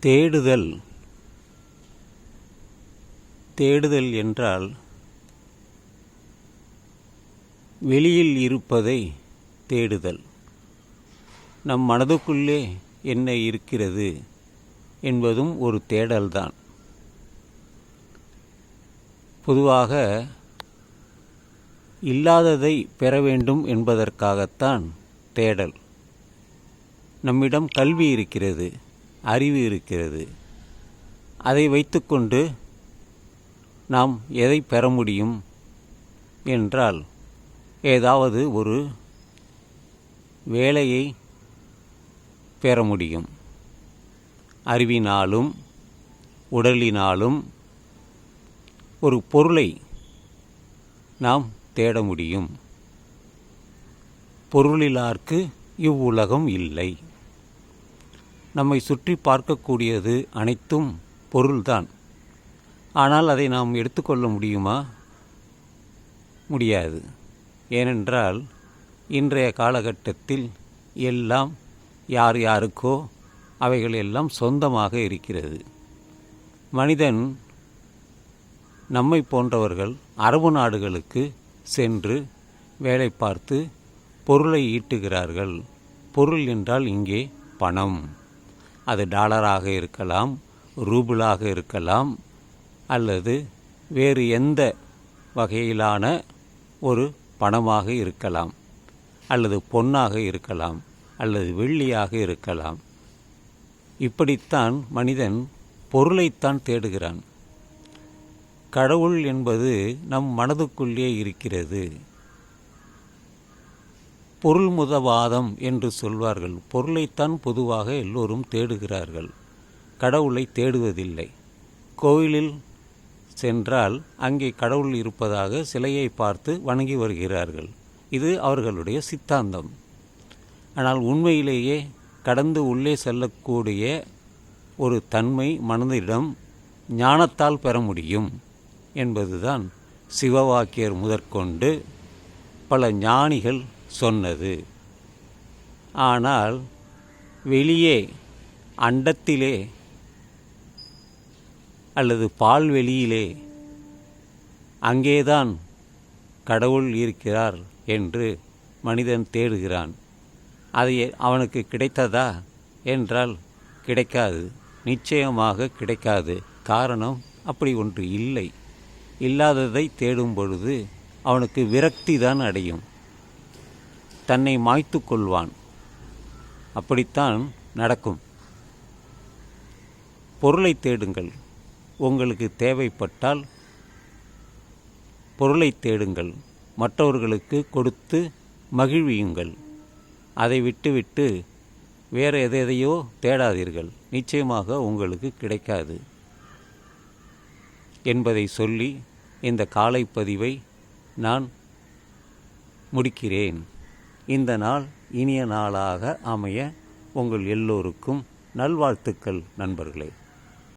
தேடுதல். தேடுதல் என்றால் வெளியில் இருப்பதை தேடுதல். நம் மனதுக்குள்ளே என்ன இருக்கிறது என்பதும் ஒரு தேடல்தான். பொதுவாக இல்லாததை பெற வேண்டும் என்பதற்காகத்தான் தேடல். நம்மிடம் கல்வி இருக்கிறது. அறிவு இருக்கிறது. அதை வைத்துக்கொண்டு நாம் எதை பெற முடியும் என்றால் ஏதாவது ஒரு வேலையை பெற முடியும். அறிவினாலும் உடலினாலும் ஒரு பொருளை நாம் தேட முடியும். பொருளிலார்க்கு இவ்வுலகம் இல்லை. நம்மை சுற்றி பார்க்கக்கூடியது அனைத்தும் பொருள்தான். ஆனால் அதை நாம் எடுத்துக்கொள்ள முடியுமா? முடியாது. ஏனென்றால் இன்றைய காலகட்டத்தில் எல்லாம் யார் யாருக்கோ அவைகள் எல்லாம் சொந்தமாக இருக்கிறது. மனிதன் நம்மை போன்றவர்கள் அரபு நாடுகளுக்கு சென்று வேலை பார்த்து பொருளை ஈட்டுகிறார்கள். பொருள் என்றால் இங்கே பணம். அது டாலராக இருக்கலாம் ரூபிளாக இருக்கலாம் அல்லது வேறு எந்த வகையிலான ஒரு பணமாக இருக்கலாம் அல்லது பொன்னாக இருக்கலாம் அல்லது வெள்ளியாக இருக்கலாம். இப்படித்தான் மனிதன் பொருளைத்தான் தேடுகிறான். கடவுள் என்பது நம் மனதுக்குள்ளே இருக்கிறது. பொருள் முதவாதம் என்று சொல்வார்கள். பொருளைத்தான் பொதுவாக எல்லோரும் தேடுகிறார்கள். கடவுளை தேடுவதில்லை. கோயிலில் சென்றால் அங்கே கடவுள் இருப்பதாக சிலையை பார்த்து வணங்கி வருகிறார்கள். இது அவர்களுடைய சித்தாந்தம். ஆனால் உண்மையிலேயே கடந்து உள்ளே செல்லக்கூடிய ஒரு தன்மை மனதிடம் ஞானத்தால் பெற முடியும் என்பதுதான் சிவவாக்கியர் முதற்கொண்டு பல ஞானிகள் சொன்னது. ஆனால் வெளியே அண்டத்திலே அல்லது பால்வெளியிலே அங்கேதான் கடவுள் இருக்கிறார் என்று மனிதன் தேடுகிறான். அது அவனுக்கு கிடைத்ததா என்றால் கிடைக்காது. நிச்சயமாக கிடைக்காது. காரணம் அப்படி ஒன்று இல்லை. இல்லாததை தேடும் பொழுது அவனுக்கு விரக்தி தான் அடையும். தன்னை மாய்த்து கொள்வான். அப்படித்தான் நடக்கும். பொருளை தேடுங்கள். உங்களுக்கு தேவைப்பட்டால் பொருளை தேடுங்கள். மற்றவர்களுக்கு கொடுத்து மகிழ்வியுங்கள். அதை விட்டுவிட்டு வேறு எதையோ தேடாதீர்கள். நிச்சயமாக உங்களுக்கு கிடைக்காது என்பதை சொல்லி இந்த காலை பதிவை நான் முடிக்கிறேன். இந்த நாள் இனிய நாளாக அமைய உங்கள் எல்லோருக்கும் நல்வாழ்த்துக்கள் நண்பர்களே.